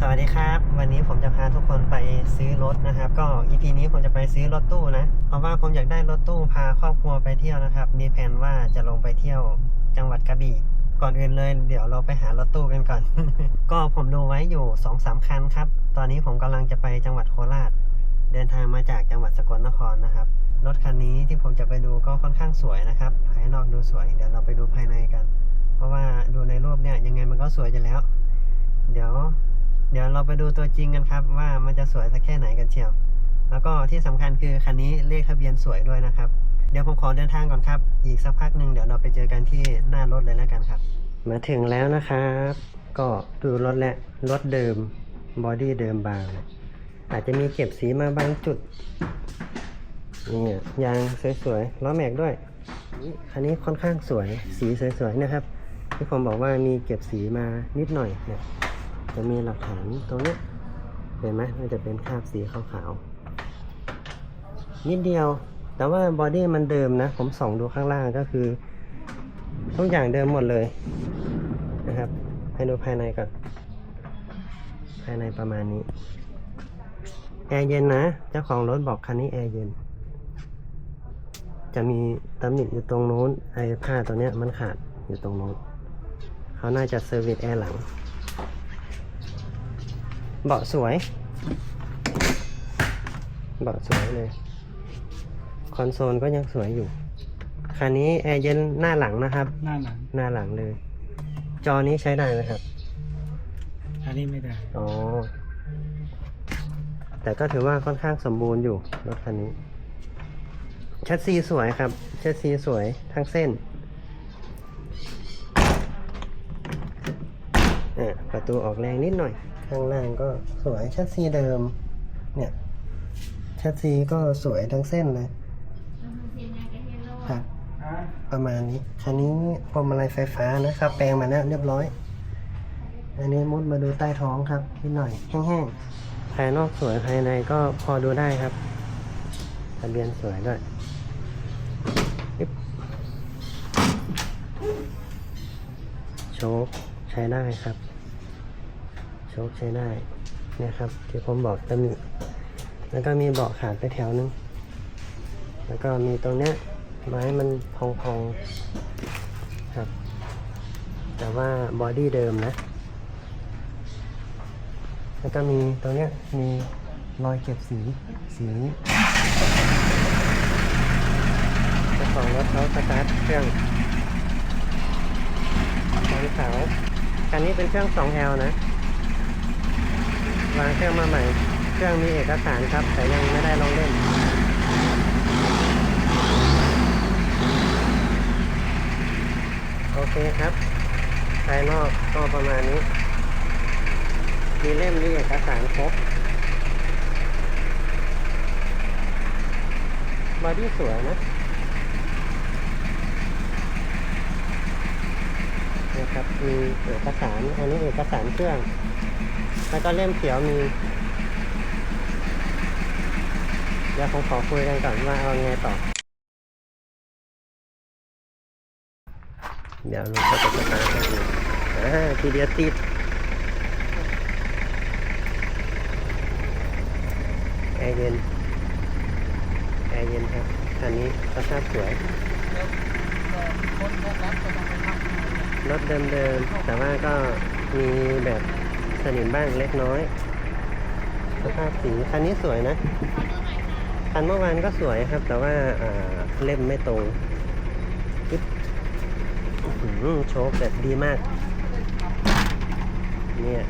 สวัสดีครับ วันนี้ผมจะพาทุกคนไปซื้อรถนะครับ ก็ EP นี้ผมจะไปซื้อรถตู้นะ เพราะว่าผมอยากได้รถตู้พาครอบครัวไปเที่ยวนะครับ มีแผนว่าจะลงไปเที่ยวจังหวัดกระบี่ ก่อนอื่นเลย เดี๋ยวเราไปหารถตู้กันก่อน ก็ผมดูไว้อยู่2อสามคันครับ ตอนนี้ผมกำลังจะไปจังหวัดโคราช เดินทางมาจากจังหวัดสกลนครนะครับ รถคันนี้ที่ผมจะไปดูก็ค่อนข้างสวยนะครับ ภายนอกดูสวย เดี๋ยวเราไปดูภายในกัน เพราะว่าดูในรูปเนี่ยยังไงมันก็สวยอยู่แล้ว เดี๋ยว เดี๋ยวเราไปดูตัวจริงกันครับ ว่ามันจะสวยสักแค่ไหนกันเชียว แล้วก็ที่สำคัญคือคันนี้เลขทะเบียนสวยด้วยนะครับ เดี๋ยวผมขอเดินทางก่อนครับ อีกสักพักหนึ่งเดี๋ยวเราไปเจอกันที่หน้ารถเลยแล้วกันครับ มาถึงแล้วนะครับ ก็ดูรถและรถเดิมบอดี้เดิมบาง อาจจะมีเก็บสีมาบางจุดนี่ยางสวยๆล้อแม็กด้วยคันนี้ค่อนข้างสวยสีสวยๆนะครับที่ผมบอกว่ามีเก็บสีมานิดหน่อยเนี่ย จะมีหลักฐานตรงนี้เห็นไหมมันจะเป็นคราบสีขาวๆนิดเดียว แต่ว่าบอดี้มันเดิมนะ ผมส่องดูข้างล่างก็คือทุกอย่างเดิมหมดเลยนะครับ ให้ดูภายในก่อนภายในประมาณนี้แอร์เย็นนะ เจ้าของรถบอกคันนี้แอร์เย็น จะมีตำหนิอยู่ตรงโน้นไอ้ผ้าตัวเนี้ยมันขาดอยู่ตรงโน้นเขาน่าจะเซอร์วิสแอร์หลัง เบาะสวย เบาะสวยเลย คอนโซลก็ยังสวยอยู่คันนี้แอร์เย็นหน้าหลังนะครับ หน้าหลัง หน้าหลังเลย จอนี้ใช้ได้ไหมครับ อันนี้ไม่ได้ อ๋อ แต่ก็ถือว่าค่อนข้างสมบูรณ์อยู่รถคันนี้แชสซีสวยครับแชสซีสวยทั้งเส้น ประตูออกแรงนิดหน่อย ข้างล่างก็สวยแชสซีเดิม เนี่ยแชสซีก็สวยทั้งเส้นเลยครับประมาณนี้ คันนี้พวงมาลัยไฟฟ้านะครับ แปลงมาแล้วเรียบร้อย อันนี้มุดมาดูใต้ท้องครับนิดหน่อยแห้งๆ ภายนอกสวยภายในก็พอดูได้ครับทะเบียนสวยด้วยโชคใช้ได้ครับ ชคใช้ได้เนี่ยครับ ที่ผมบอกจะมีแล้วก็มีเบาะขาดไปแถวนึง แล้วก็มีตรงเนี้ยไม้มันพองๆครับ แต่ว่าบอดี้เดิมนะ แล้วก็มีตรงเนี้ยมีรอยเก็บสีสีนี้เจ้าของรถเขาสตาร์ทเครื่องของเขาคันนี้เป็นเครื่อง 2L นะ วางเครื่องมาใหม่ เครื่องมีเอกสารครับ แต่ยังไม่ได้ลงเล่น โอเคครับ ภายนอกก็ประมาณนี้ มีเล่มมีเอกสารครบบอดี้สวยนะนะครับมีเอกสาร อันนี้เอกสารเครื่อง แล้วก็เล่มเขียวมี เดี๋ยวผมขอคุยกันก่อนว่าเอาไงต่อ เดี๋ยวเราก็จะสตาร์ทกันดูอ่าทีเดียวติดแอร์เย็นแอร์เย็นครับคันนี้สภาพสวยรถเดิมๆ แต่ว่าก็มีแบบ สนิมบ้างเล็กน้อยสภาพสีคันนี้สวยนะ คันเมื่อวานก็สวยครับ แต่ว่าเล่มไม่ตรงปึ๊บโชคแบบดีมาก เนี่ย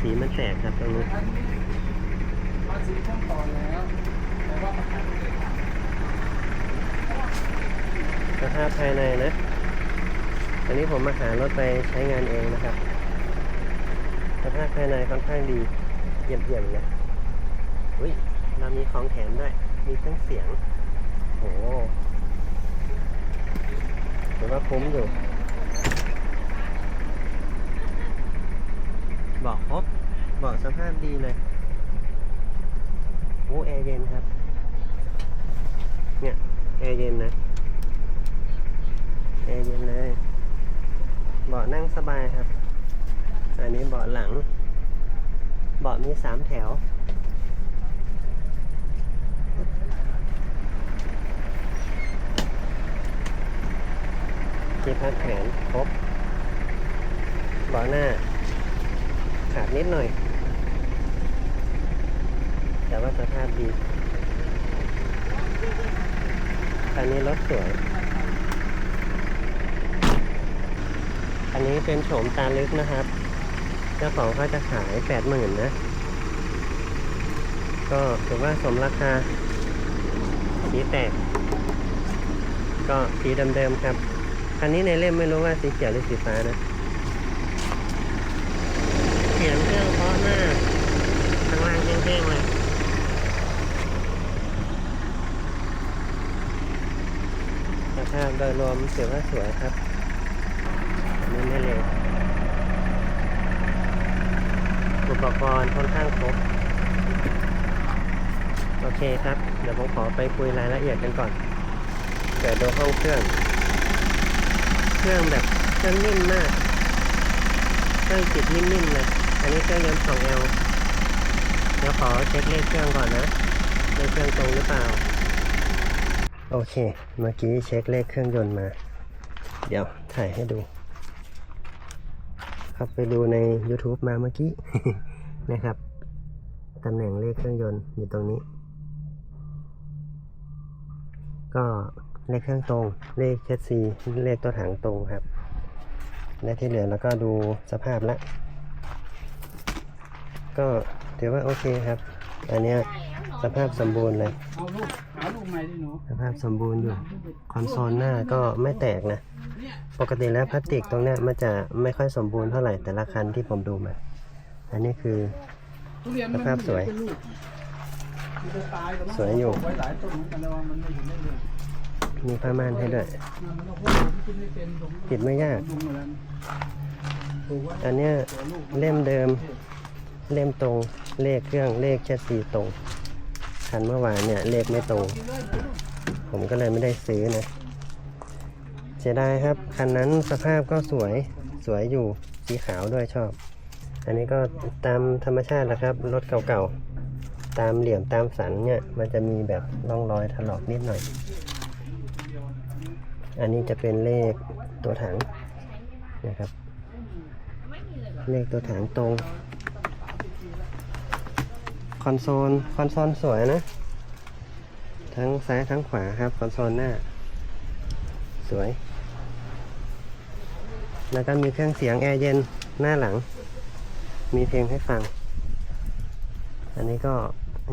สีมันแตกครับตรงนี้นสภาพภายในนะ อันนี้ผมมาหารถไปใช้งานเองนะครับ ภาพภายในค่อนข้างดีเยี่ยมเยี่ยมเลยอุ้ยเรามีของแถมด้วย มีเครื่องเสียงโหถือว่าคุ้มอยู่ บอกครบบอกสภาพดีเลยโอ้แอร์เย็นครับ เนี่ยแอร์เย็นนะแอร์เย็นเลยเบาะนั่งสบายครับ อันนี้เบาะหลัง เบาะมีสามแถว ที่พักแขนครบ เบาะหน้า ขาดนิดหน่อย แต่ว่าสภาพดีคันนี้รถสวยอันนี้เป็นโฉมตาลึกนะครับ เจ้าของเขาจะขายแปดหมื่นนะ ก็ถือว่าสมราคาสีแตก ก็สีเดิมๆครับ คันนี้ในเล่มไม่รู้ว่าสีเขียวหรือสีฟ้านะเสียงเครื่องเพราะมากข้างล่างแห้งๆเลยสภาพโดยรวมถือว่าสวยครับอันนี้ไม่เร็ว อุปกรณ์ค่อนข้างครบ โอเคครับ เดี๋ยวผมขอไปคุยรายละเอียดกันก่อนเกิดดูห้องเครื่อง เครื่องแบบเครื่องนิ่มมาก เครื่องจิตนิ่มๆเลยอันนี้เครื่องยนต์ 2L เดี๋ยวขอเช็คเลขเครื่องก่อนนะเลขเครื่องตรงหรือเปล่า โอเค เมื่อกี้เช็คเลขเครื่องยนต์มา เดี๋ยวถ่ายให้ดู ครับไปดูใน YouTube มาเมื่อกี้ นะครับตำแหน่งเลขเครื่องยนต์อยู่ตรงนี้ ก็เลขเครื่องตรง เลขเชสซีเลขตัวถังตรงครับ และที่เหลือแล้วก็ดูสภาพละ ก็ถือว่าโอเคครับ อันเนี้ย สภาพสมบูรณ์เลย เอาลูกหาลูกใหม่ดิหนูสภาพสมบูรณ์อยู่ คอนโซลหน้าก็ไม่แตกนะ ปกติแล้วพลาสติกตรงเนี้ยมันจะไม่ค่อยสมบูรณ์เท่าไหร่แต่ละคันที่ผมดูมา อันนี้คือ ทุเรียนมันสภาพสวยเป็นลูกมันจะตายแต่มันสวยอยู่ ไว้หลายต้นเหมือนกันแต่ว่ามันไม่เห็นได้เลยมีผ้าม่านให้ด้วย มันต้องพูดผมคิดไม่เป็นผมปิดไม่ยาก ลุงอะไรนะปลูกไว้อันเนี้ยตัวลูกเล่มเดิม เล่มตรงเลขเครื่องเลขแค่สีตรง คันเมื่อวานเนี่ยเลขไม่ตรง ผมก็เลยไม่ได้ซื้อนะเสียดายครับ คันนั้นสภาพก็สวยสวยอยู่สีขาวด้วยชอบ อันนี้ก็ตามธรรมชาติแหละครับรถเก่าๆ ตามเหลี่ยมตามสันเนี่ย มันจะมีแบบร่องรอยถลอกนิดหน่อย อันนี้จะเป็นเลขตัวถังนะครับ เลขตัวถังตรง คอนโซล คอนโซลสวยนะ ทั้งซ้ายทั้งขวาครับ คอนโซลหน้า สวย แล้วก็มีเครื่องเสียงแอร์เย็นหน้าหลัง มีเพลงให้ฟัง อันนี้ก็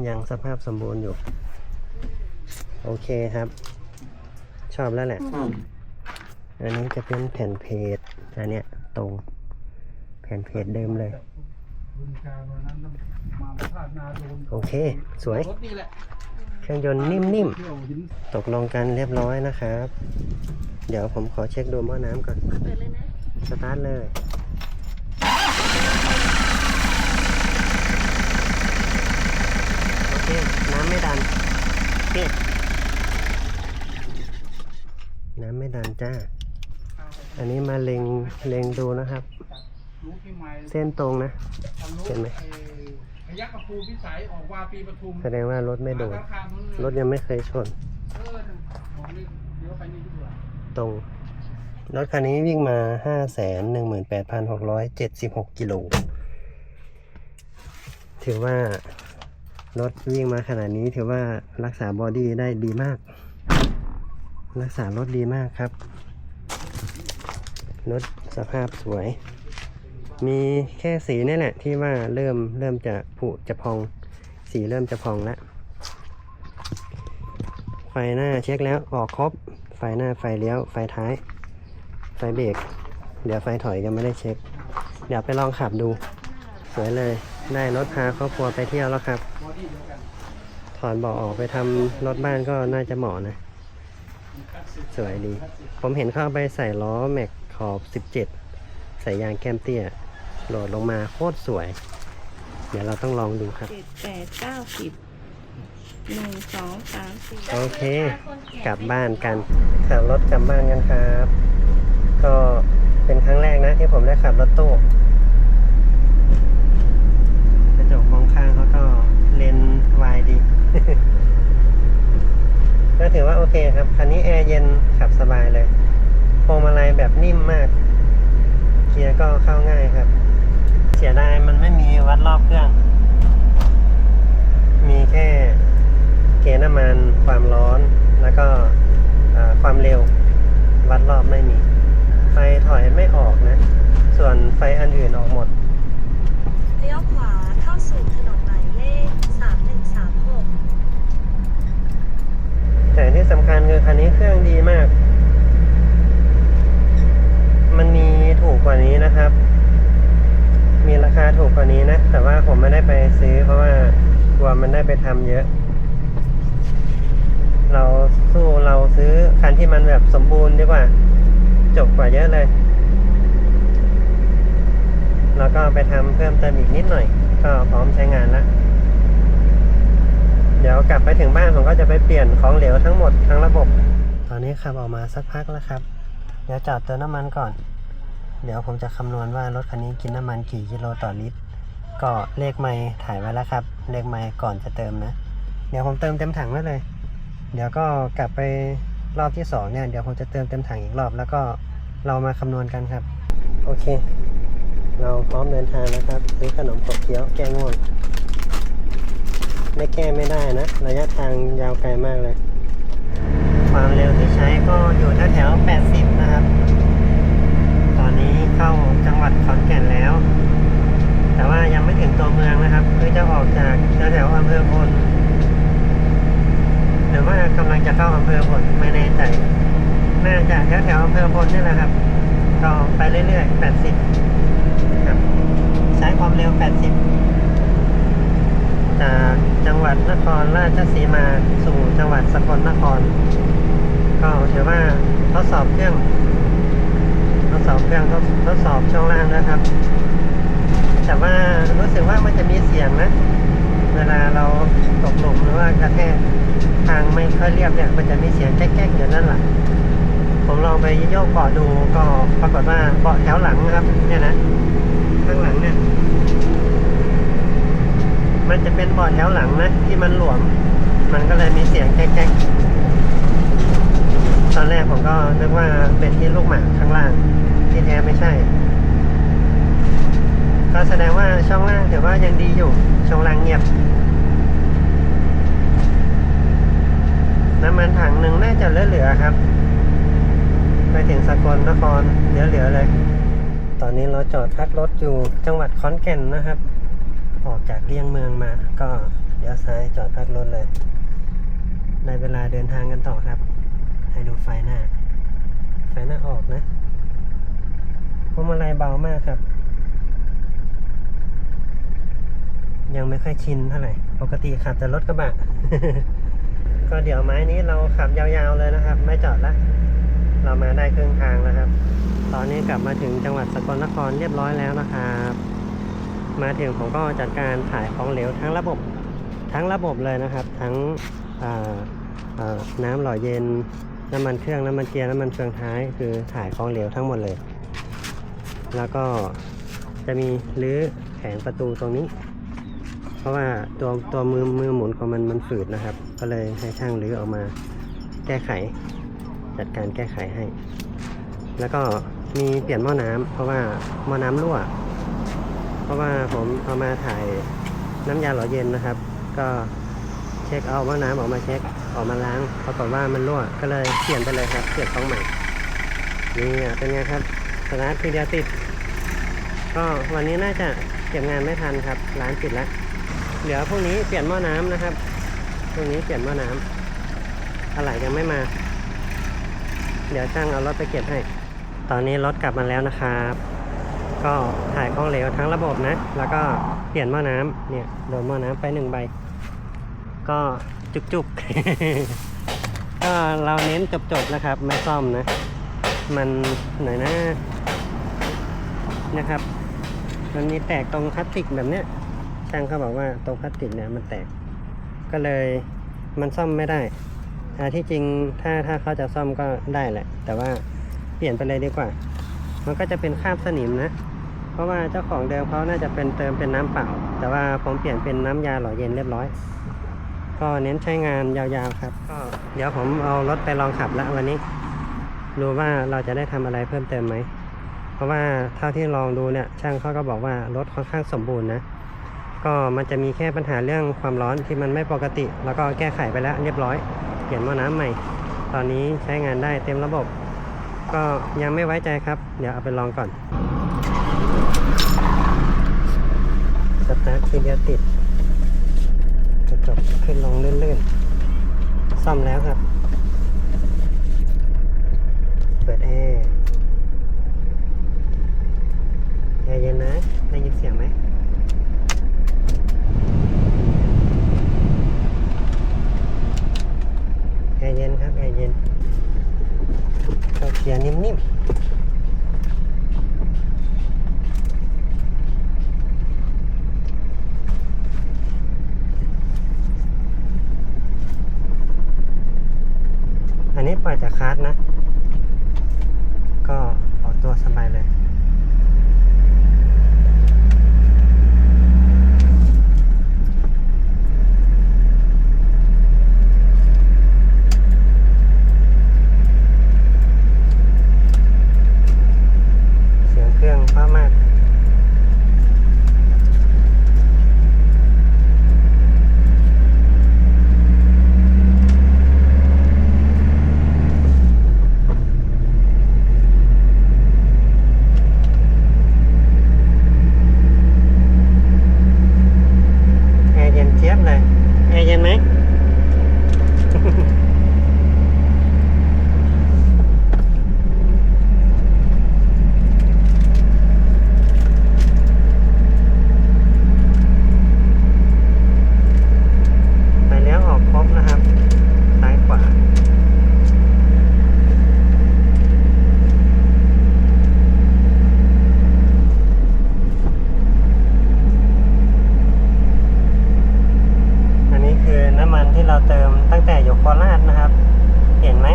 ยังสภาพสมบูรณ์อยู่ โอเคครับ ชอบแล้วแหละ อันนี้จะเป็นแผ่นเพจอันเนี้ยตรงแผ่นเพจเดิมเลย บุญการวันนั้นมาพลาดนาโดนโอเค สวย รถนี่แหละเครื่องยนต์นิ่มเที่ยวหินๆ ตกลงกันเรียบร้อยนะครับ เดี๋ยวผมขอเช็คดูหม้อน้ำก่อน เปิดเลยนะ สตาร์ทเลย โอเค น้ำไม่ดันโอเคน้ำไม่ดันจ้า อันนี้มาเล็งเล็งดูนะครับ รู้ที่ใหม่เส้นตรงนะทำรู้เห็นไหมอ้พยักกระพูพิสัยออกวาปีปทุมแสดงว่ารถไม่โดนาข้างนู้นเลยรถยังไม่เคยชน เออบอกนี่เดี๋ยวไปนี่ดีกว่าตรง รถคันนี้วิ่งมาห้าแสนหนึ่งหมื่นแปดพันหกร้อยเจ็ดสิบหกกิโล ถือว่ารถวิ่งมาขนาดนี้ถือว่ารักษาบอดี้ได้ดีมาก รักษารถดีมากครับ รถสภาพสวย มีแค่สีนี่แหละที่ว่าเริ่มเริ่มจะผุจะพอง สีเริ่มจะพองแล้วไฟหน้าเช็คแล้วออกครบ ไฟหน้าไฟเลี้ยวไฟท้าย ไฟเบรกเดี๋ยวไฟถอยยังไม่ได้เช็ค เดี๋ยวไปลองขับดู สวยเลยได้รถพาครอบครัวไปเที่ยวแล้วครับ ถอนเบาะออกไปทำรถบ้านก็น่าจะเหมาะนะ สวยดี ผมเห็นเข้าไปใส่ล้อแม็กขอบ 17 ใส่ยางแก้มเตี้ย โดดลงมาโคตรสวย เดี๋ยวเราต้องลองดูครับ เจ็ดแปดเก้าสิบหนึ่งสองสามสี่โอเค กลับบ้านกัน ขับรถกลับบ้านกันครับ ก็เป็นครั้งแรกนะที่ผมได้ขับรถตู้กระจกมองข้างเขาก็เลนวายดี ก็ถือว่าโอเคครับ คันนี้แอร์เย็นขับสบายเลยพวงมาลัยแบบนิ่มมาก แต่ว่าผมไม่ได้ไปซื้อ เพราะว่ากลัวมันได้ไปทำเยอะ เราสู้เราซื้อคันที่มันแบบสมบูรณ์ดีกว่า จบกว่าเยอะเลย แล้วก็ไปทำเพิ่มเติมอีกนิดหน่อย ก็พร้อมใช้งานแล้วเดี๋ยวกลับไปถึงบ้านผมก็จะไปเปลี่ยนของเหลวทั้งหมดทั้งระบบ ตอนนี้ขับออกมาสักพักแล้วครับ เดี๋ยวจอดเติมน้ำมันก่อน เดี๋ยวผมจะคำนวณว่ารถคันนี้กินน้ำมันกี่กิโลต่อลิตร ก็เลขไม่ถ่ายไว้แล้วครับ เลขไม่ก่อนจะเติมนะ เดี๋ยวผมเติมเต็มถังไว้เลย เดี๋ยวก็กลับไปรอบที่สองเนี่ยเดี๋ยวผมจะเติมเต็มถังอีกรอบ แล้วก็เรามาคำนวณกันครับ โอเค เราพร้อมเดินทางแล้วครับซื้อขนมขบเคี้ยวแก้ง่วงไม่แก้ไม่ได้นะ ระยะทางยาวไกลมากเลย ความเร็วที่ใช้ก็อยู่แถวแถวๆ80 นะครับ ตอนนี้เข้าจังหวัดขอนแก่นแล้ว แต่ว่ายังไม่ถึงตัวเมืองนะครับคือจะออกจากแถวอำเภอพลหรือว่ากำลังจะเข้าอำเภอพลไม่แน่ใจน่าจะแถวแถวอำเภอพลนี่แหละครับก็ไปเรื่อยๆ80ครับใช้ความเร็ว80จากจังหวัดนครราชสีมาสู่จังหวัดสกลนคร ก็ถือว่าทดสอบเครื่อง ทดสอบเครื่องทดทดสอบช่วงล่างนะครับ แต่ว่ารู้สึกว่ามันจะมีเสียงนะ เวลาเราตกหลุมหรือว่ากระแทกทางไม่ค่อยเรียบเนี่ยมันจะมีเสียงแก๊กๆอยู่นั่นแหละผมลองไปโยกเบาะดูก็ปรากฏว่าเบาะแถวหลังนะครับ เนี่ยนะข้างหลังเนี่ย มันจะเป็นเบาะแถวหลังนะที่มันหลวม มันก็เลยมีเสียงแก๊กๆตอนแรกผมก็นึกว่าเป็นที่ลูกหมากข้างล่าง ที่แท้ไม่ใช่ ก็แสดงว่าช่องล่างถือว่ายังดีอยู่ ช่องล่างเงียบ น้ำมันถังหนึ่งน่าจะเหลือๆครับ ไปถึงสกลนครเหลือๆเลย ตอนนี้เราจอดพักรถอยู่จังหวัดขอนแก่นนะครับ ออกจากเลี่ยงเมืองมาก็เดี๋ยวซ้ายจอดพักรถเลยได้เวลาเดินทางกันต่อครับ ให้ดูไฟหน้า ไฟหน้าออกนะพวงมาลัยเบามากครับ ยังไม่ค่อยชินเท่าไหร่ ปกติขับแต่รถกระบะ ก็เดี๋ยวไม้นี้เราขับยาวๆเลยนะครับ ไม่จอดละ เรามาได้ครึ่งทางแล้วครับ ตอนนี้กลับมาถึงจังหวัดสกลนครเรียบร้อยแล้วนะครับ มาถึงผมก็จัดการถ่ายของเหลวทั้งระบบทั้งระบบเลยนะครับ ทั้งอ่าอ่าน้ำหล่อเย็น น้ำมันเครื่อง น้ำมันเกียร์ น้ำมันเฟืองท้าย คือถ่ายของเหลวทั้งหมดเลย แล้วก็จะมีรื้อแผงประตูตรงนี้ เพราะว่าตัวตัวมือมือหมุนของมันมันฝืดนะครับ ก็เลยให้ช่างรื้อออกมาแก้ไข จัดการแก้ไขให้ แล้วก็มีเปลี่ยนหม้อน้ำเพราะว่าหม้อน้ำรั่ว เพราะว่าผมเอามาถ่ายน้ำยาหล่อเย็นนะครับ ก็เช็คเอาหม้อน้ำออกมาเช็คออกมาล้างปรากฏว่ามันรั่วก็เลยเปลี่ยนไปเลยครับเปลี่ยนต้องใหม่นี่เป็นไงครับสตาร์ททีเดียวติด ก็วันนี้น่าจะเก็บงานไม่ทันครับ ร้านปิดแล้ว เหลือพรุ่งนี้เปลี่ยนหม้อน้ำนะครับพรุ่งนี้เปลี่ยนหม้อน้ำอะไรยังไม่มา เดี๋ยวช่างเอารถไปเก็บให้ ตอนนี้รถกลับมาแล้วนะครับ ก็ถ่ายของเหลวทั้งระบบนะ แล้วก็เปลี่ยนหม้อน้ำเนี่ยโดนหม้อน้ำไปหนึ่งใบ ก็จุกๆ ก็เราเน้นจบๆนะครับ ไม่ซ่อมนะ มันหน่อยนะนะครับ มันมีแตกตรงพลาสติกแบบเนี้ย ช่างเขาบอกว่าตรงพลาสติกเนี่ยมันแตก ก็เลยมันซ่อมไม่ได้ที่จริงถ้าถ้าเขาจะซ่อมก็ได้แหละ แต่ว่าเปลี่ยนไปเลยดีกว่า มันก็จะเป็นคราบสนิมนะ เพราะว่าเจ้าของเดิมเขาน่าจะเป็นเติมเป็นน้ำเปล่า แต่ว่าผมเปลี่ยนเป็นน้ำยาหล่อเย็นเรียบร้อย ก็เน้นใช้งานยาวๆครับ ก็เดี๋ยวผมเอารถไปลองขับแล้ววันนี้ดูว่าเราจะได้ทำอะไรเพิ่มเติมไหม เพราะว่าเท่าที่ลองดูเนี่ยช่างเขาก็บอกว่ารถค่อนข้างสมบูรณ์นะ ก็มันจะมีแค่ปัญหาเรื่องความร้อนที่มันไม่ปกติ แล้วก็แก้ไขไปแล้วเรียบร้อย เปลี่ยนหม้อน้ำใหม่ ตอนนี้ใช้งานได้เต็มระบบ ก็ยังไม่ไว้ใจครับ เดี๋ยวเอาไปลองก่อนสตาร์ททีเดียวติดกระจกขึ้นลงเลื่อนๆซ่อมแล้วครับ เปิดแอร์แอร์เย็นนะได้ยินเสียงไหม แอร์เย็นครับแอร์เย็นเขาเขียร์นิ่มๆ อันนี้ปล่อยจากคาร์ดนะ ก็ออกตัวสบายเลย เสียงเครื่องเพราะมาก แอร์เย็นเจี๊ยบเลย แอร์เย็นไหม ไปแล้วออกครบนะครับ ซ้ายขวา อันนี้คือน้ำมันที่เราเติมตั้งแต่อยู่โคราชนะครับ เห็นไหม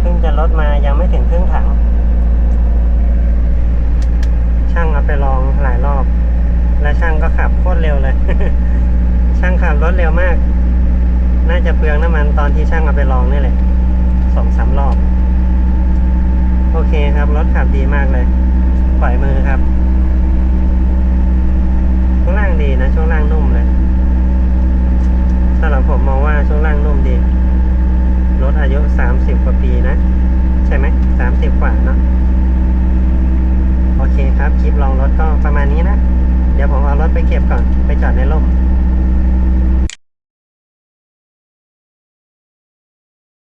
เพิ่งจะลดมายังไม่ถึงครึ่งถัง ช่างเอาไปลองหลายรอบ และช่างก็ขับโคตรเร็วเลย ช่างขับ ร็วมาก น่าจะเปลืองน้ำมันตอนที่ช่างเอาไปลองนี่แหละสองสามรอบ โอเคครับรถขับดีมากเลย ปล่อยมือครับช่วงล่างดีนะ ช่วงล่างนุ่มเลยสำหรับผมมองว่าช่วงล่างนุ่มดี รถอายุสามสิบกว่าปีนะ ใช่ไหมสามสิบกว่าเนาะโอเคครับ คลิปลองรถก็ประมาณนี้นะ เดี๋ยวผมเอารถไปเก็บก่อน ไปจอดในร่ม